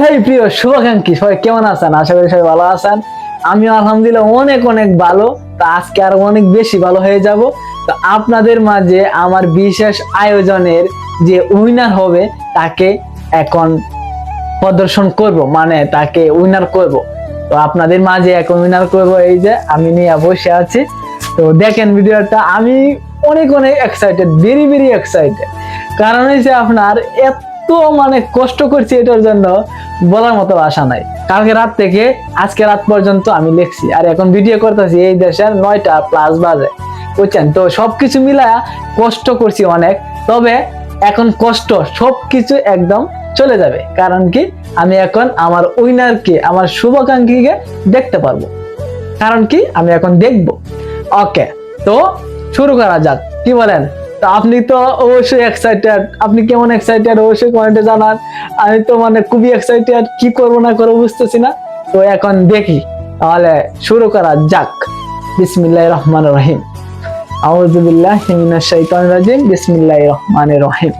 হেই প্রিয়, শুভাকাঙ্ক্ষী। সবাই কেমন আছেন? আশা করি সবাই ভালো আছেন। আমি আলহামদুলিল্লাহ অনেক অনেক ভালো। তো আজকে আরও অনেক বেশি ভালো হয়ে যাব। তো আপনাদের মাঝে আমার বিশেষ আয়োজনের যে উইনার হবে, তাকে এখন প্রদর্শন করব। মানে তাকে উইনার করব। তো আপনাদের মাঝে এখন উইনার করব এই যে, আমি নিয়ে বসে আছি। তো দেখেন ভিডিওটা, আমি অনেক অনেক এক্সাইটেড ভেরি ভেরি এক্সাইটেড কারণ হচ্ছে আপনার এত মানে কষ্ট করছি এটার জন্য বলার মতো আশা নাই। কালকে রাত থেকে আজকে রাত পর্যন্ত আমি লিখছি, আর এখন ভিডিও করতেছি এই দেশের নয়টা প্লাস বাজে, বুঝছেন? তো সবকিছু মিলায়া কষ্ট করছি অনেক, তবে এখন কষ্ট সবকিছু একদম চলে যাবে। কারণ কি? আমি এখন আমার উইনারকে, আমার শুভাকাঙ্ক্ষীকে দেখতে পারব। কারণ কি? আমি এখন দেখব। ওকে তো শুরু করা যাক। কি বলেন? তো আপনি তো অবশ্যই এক্সাইটেড আপনি কেমন এক্সাইটেড অবশ্যই কমেন্টে জানান। আমি তো মানে খুবই এক্সাইটেড কি করব না করব বুঝতেছি না। তো এখন দেখি, তাহলে শুরু করা যাক। বিসমিল্লাহ রহমান রহিম। আউযুবিল্লাহ মিনাশ শাইতানির রাজিম। বিসমিল্লাহির রহমানির রহিম।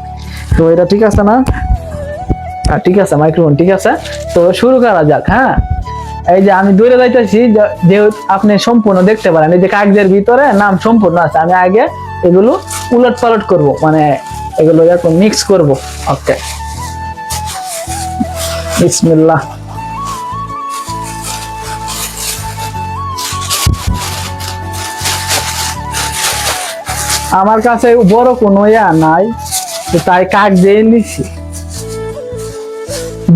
তো এটা ঠিক আছে না? ঠিক আছে মাইক্রোফোন ঠিক আছে। তো শুরু করা যাক হ্যাঁ? এই যে আমি দূরে যাইতেছি যেহেতু আপনি সম্পূর্ণ দেখতে পারেন। এই যে কাগজের ভিতরে নাম সম্পূর্ণ আছে। আমি আগে এগুলো উলট পালট করব মানে এগুলো এখন মিক্স করব। ওকে বিসমিল্লাহ। আমার কাছে বড় কোনো ইয়া নাই, তাই কাক দিয়ে নিছি।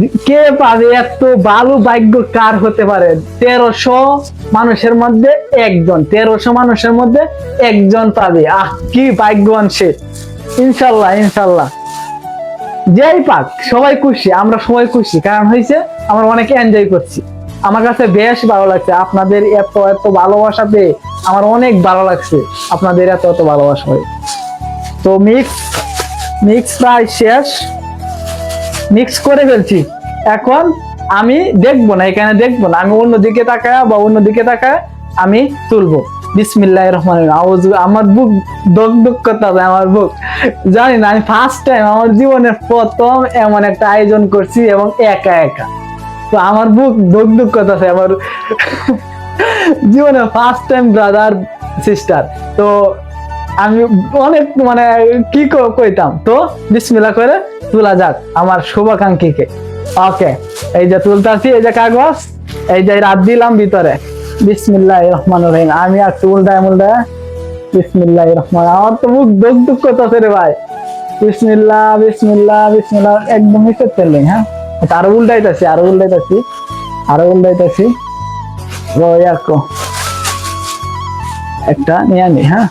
কে পাবে এত ভালো ভাগ্য কার হতে পারে? তেরোশো মানুষের মধ্যে একজন, তেরোশো মানুষের মধ্যে একজন পাবে। আহ, কি ভাগ্যবান সে। ইনশাল্লাহ ইনশাল্লাহ। যেই পাক, সবাই খুশি, আমরা সবাই খুশি। কারণ হয়েছে আমরা অনেক এনজয় করছি। আমার কাছে বেশ ভালো লাগছে। আপনাদের এত এত ভালোবাসা পেয়ে আমার অনেক ভালো লাগছে। আপনাদের এত এত ভালোবাসা হয়ে। তো মিক্স মিক্স প্রায় শেষ। মিক্স করে ফেলছি। এখন আমি দেখব না, এখানে দেখব না। আমি অন্যদিকে তাকায় বা অন্যদিকে তাকায় আমি তুলবো। বিসমিল্লাহ রহমান আমার বুক দক দক করতে হবে আমার বুক। জানি না, আমি ফার্স্ট টাইম আমার জীবনের প্রথম এমন একটা আয়োজন করছি এবং একা একা। তো আমার বুক দক দক করতেছে, আমার জীবনে ফার্স্ট টাইম ব্রাদার সিস্টার তো আমি অনেক মানে কি কইতাম? তো, বিসমিল্লাহ করে তোলা যাক আমার শুভাকাঙ্ক্ষীকে। ওকে, এই যে তুলতাছি, এই যে কাগজ, এই যে রাত দিলাম ভিতরে। বিসমিল্লাহ রহমান রহিম। আমি আর উল্টায় মুল্টায় বিসমিল্লাহ রহমান আমার তো মুখ দুঃখ দুঃখ করতেছে রে ভাই। বিসমিল্লা বিসমিল্লাহ বিসমিল্লাহ, একদম মিশে ফেললি হ্যাঁ? আরও উল্টাইতেছি আরও উল্টাইতেছি আরও উল্টাইতেছি। একটা নিয়ে নি হ্যাঁ?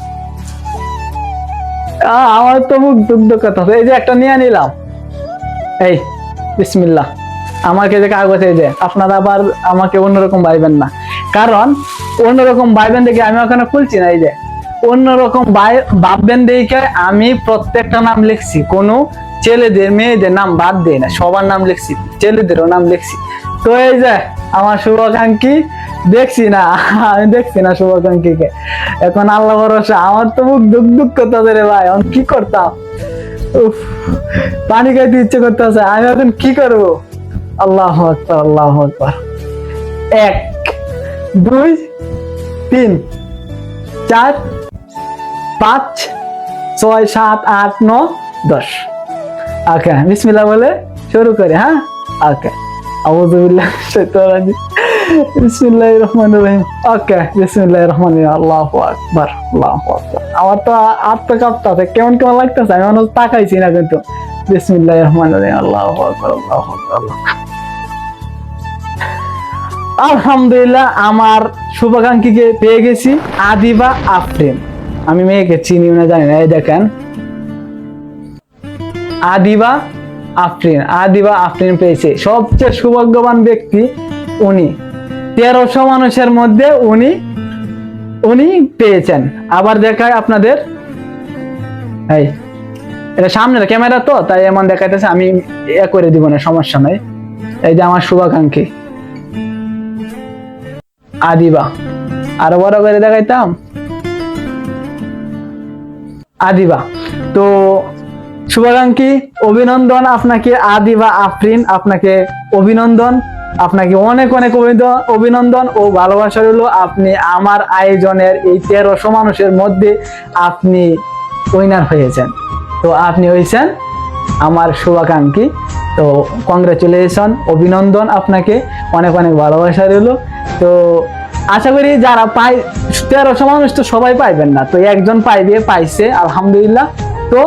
আমার তো মুখ দুগ্ধ কথা এই যে একটা নিয়ে নিলাম। এই, বিসমিল্লাহ। আমাকে যে কাগজ এই যে, আপনারা আবার আমাকে অন্যরকম ভাইবেন না। কারণ, অন্যরকম ভাইবেন দেখে আমি ওখানে খুলছি না, এই যে। অন্যরকম ভাববেন দেখে আমি প্রত্যেকটা নাম লিখছি। কোনো ছেলেদের, মেয়েদের নাম বাদ দেই না। সবার নাম লিখছি। ছেলেদেরও নাম লিখছি। তো এই যে আমার শুভাকাঙ্ক্ষী দেখছি না আমি দেখছি না শুভাকাঙ্ক্ষীকে। এখন আল্লাহ ভরসা আমার তো মুখ দুঃখ দুঃখ করতে রে ভাই এখন কি করতাম? উফ, পানি খাইতে ইচ্ছে করতেছে আমি এখন কি করব? আল্লাহ আকবার আল্লাহ আকবার। এক দুই তিন চার পাঁচ ছয় সাত আট ন দশ। ওকে বিসমিল্লাহ বলে শুরু করি হ্যাঁ? ওকে আমার। আলহামদুলিল্লাহ, আমার শুভাকাঙ্ক্ষীকে পেয়ে গেছি আদিবা আফরিন। আমি মেয়েকে চিনি না, জানি না। এই দেখেন। আদিবা আফরিন, আদিবা আফরিন পেয়েছে। সবচেয়ে সৌভাগ্যবান ব্যক্তি উনি। তেরোশো মানুষের মধ্যে উনি উনি পেয়েছেন। আবার দেখায় আপনাদের। এই, এটা সামনের ক্যামেরা তো, তাই এমন দেখাইতেছে, আমি এ করে দিব না, সমস্যা নাই। এই যে আমার শুভাকাঙ্ক্ষী। আদিবা। আরও বড় করে দেখাইতাম? আদিবা। তো শুভাকাঙ্ক্ষী, অভিনন্দন আপনাকে আদি বা আফরিন, আপনাকে অভিনন্দন, আপনাকে অনেক অনেক অভিনন্দন ও ভালোবাসা রইল। আপনি আমার আয়োজনের এই তেরোশো মানুষের মধ্যে আপনি উইনার হয়েছেন। তো আপনি হয়েছেন আমার শুভাকাঙ্ক্ষী। তো কংগ্রেচুলেশন অভিনন্দন আপনাকে। অনেক অনেক ভালোবাসা রইল। তো আশা করি যারা পাই তেরোশো মানুষ তো সবাই পাইবেন না। তো একজন পাইবে, পাইছে, আলহামদুলিল্লাহ। তো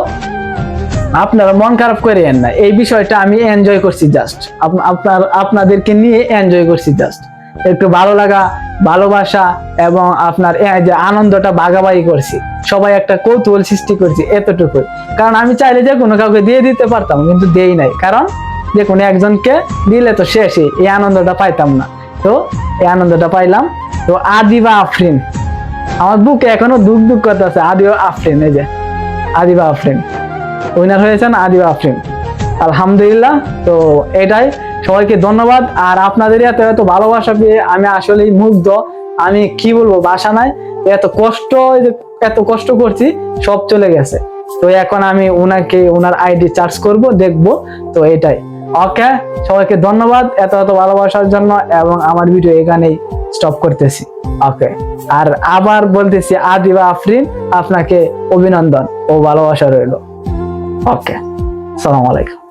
আপনারা মন খারাপ করেন না। এই বিষয়টা আমি এনজয় করছি জাস্ট আপনার, আপনাদেরকে নিয়ে এনজয় করছি জাস্ট একটু ভালো লাগা, ভালোবাসা এবং আপনার যে আনন্দটা ভাগাভাগি করছি। সবাই একটা কৌতূহল সৃষ্টি করছি এতটুকু কারণ আমি চাইলে যে কোনো কাউকে দিয়ে দিতে পারতাম, কিন্তু দেই নাই। কারণ যে কোনো একজনকে দিলে তো শেষই এই আনন্দটা পাইতাম না। তো এই আনন্দটা পাইলাম। তো আদিবা আফরিন। আমার বুকে এখনও দুঃখ দুঃখ করতে আছে আদিবা আফরিন, এই যে। আদিবা আফরিন। উইনার হয়েছেন আদিবা আফরিন। আলহামদুলিল্লাহ, তো এটাই। সবাইকে ধন্যবাদ। আর আপনাদের এত এত ভালোবাসা পেয়ে আমি আসলেই মুগ্ধ। আমি কি বলব, বাসা নাই। এত কষ্ট এত কষ্ট করছি, সব চলে গেছে। তো এখন আমি উনাকে, উনার আইডি চার্জ করব, দেখব। তো এটাই। ওকে সবাইকে ধন্যবাদ এত এত ভালোবাসার জন্য এবং আমার ভিডিও এখানেই স্টপ করতেছি। ওকে আর আবার বলতেছি আদিবা আফরিন, আপনাকে অভিনন্দন ও ভালোবাসা রইল। ওকে সালাম আলাইকুম